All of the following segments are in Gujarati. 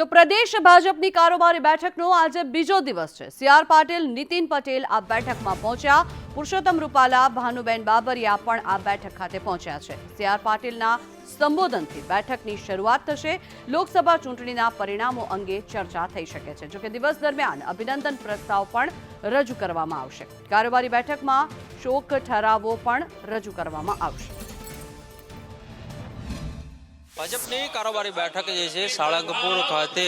તો પ્રદેશ ભાજપની કારોબારી બેઠકનો આજે બીજો દિવસ છે. સી આર પાટીલ, નીતિન પટેલ આ બેઠકમાં પહોંચ્યા. પુરુષોત્તમ રૂપાલા, ભાનુબેન બાબરિયા પણ આ બેઠક ખાતે પહોંચ્યા છે. સી આર પાટીલના સંબોધનથી બેઠકની શરૂઆત થશે. લોકસભા ચૂંટણીના પરિણામો અંગે ચર્ચા થઈ શકે છે. જોકે દિવસ દરમિયાન અભિનંદન પ્રસ્તાવ પણ રજૂ કરવામાં આવશે. કારોબારી બેઠકમાં શોક ઠરાવો પણ રજૂ કરવામાં આવશે. ભાજપની કારોબારી બેઠક જે છે, સાળંગપુર ખાતે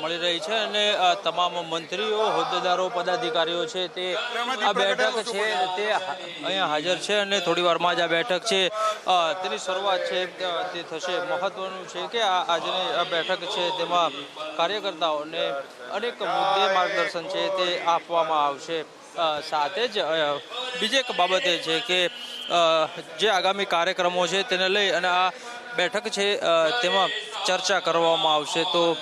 મળી રહી છે અને તમામ મંત્રીઓ, હોદ્દેદારો, પદાધિકારીઓ છે તે આ બેઠક છે તે અહીંયા હાજર છે અને થોડી વારમાં જ આ બેઠક છે. તેની શરૂઆત છે તે થશે. મહત્વનું છે કે આ આજની આ બેઠક છે તેમાં કાર્યકર્તાઓને અનેક મુદ્દે માર્ગદર્શન છે તે આપવામાં આવશે. સાથે જ બીજી એક બાબત છે કે જે આગામી કાર્યક્રમો છે તેને લઈ અને આ બેઠક છે તેમાં ચર્ચા કરવામાં આવશે. તો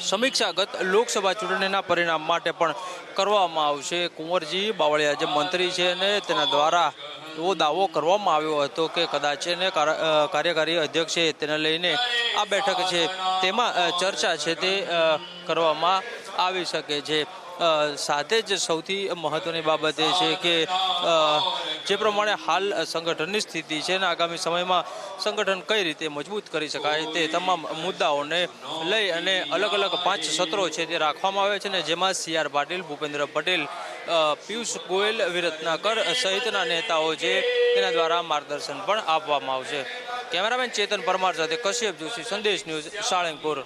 સમીક્ષાગત લોકસભા ચૂંટણીના પરિણામ માટે પણ કરવામાં આવશે. કુંવરજી બાવળિયા જે મંત્રી છે ને, તેના દ્વારા એવો દાવો કરવામાં આવ્યો હતો કે કદાચ એને કાર- કાર્યકારી અધ્યક્ષ છે, તેને લઈને આ બેઠક છે, તેમાં ચર્ચા છે તે કરવામાં આવી શકે છે. સાથે જ સૌથી મહત્વની બાબત એ છે કે જે પ્રમાણે હાલ સંગઠનની સ્થિતિ છે અને આગામી સમયમાં સંગઠન કઈ રીતે મજબૂત કરી શકાય તે તમામ મુદ્દાઓને લઈ અને અલગ અલગ પાંચ સત્રો છે તે રાખવામાં આવે છે અને જેમાં સી આર પાટીલ, ભૂપેન્દ્ર પટેલ પિયુષ ગોયલ વિરત્નાકર સહિતના નેતાઓ છે તેના દ્વારા માર્ગદર્શન પણ આપવામાં આવશે. કેમેરામેન ચેતન પરમાર સાથે કશ્યપ જોશી, સંદેશ ન્યૂઝ, સાળંગપુર.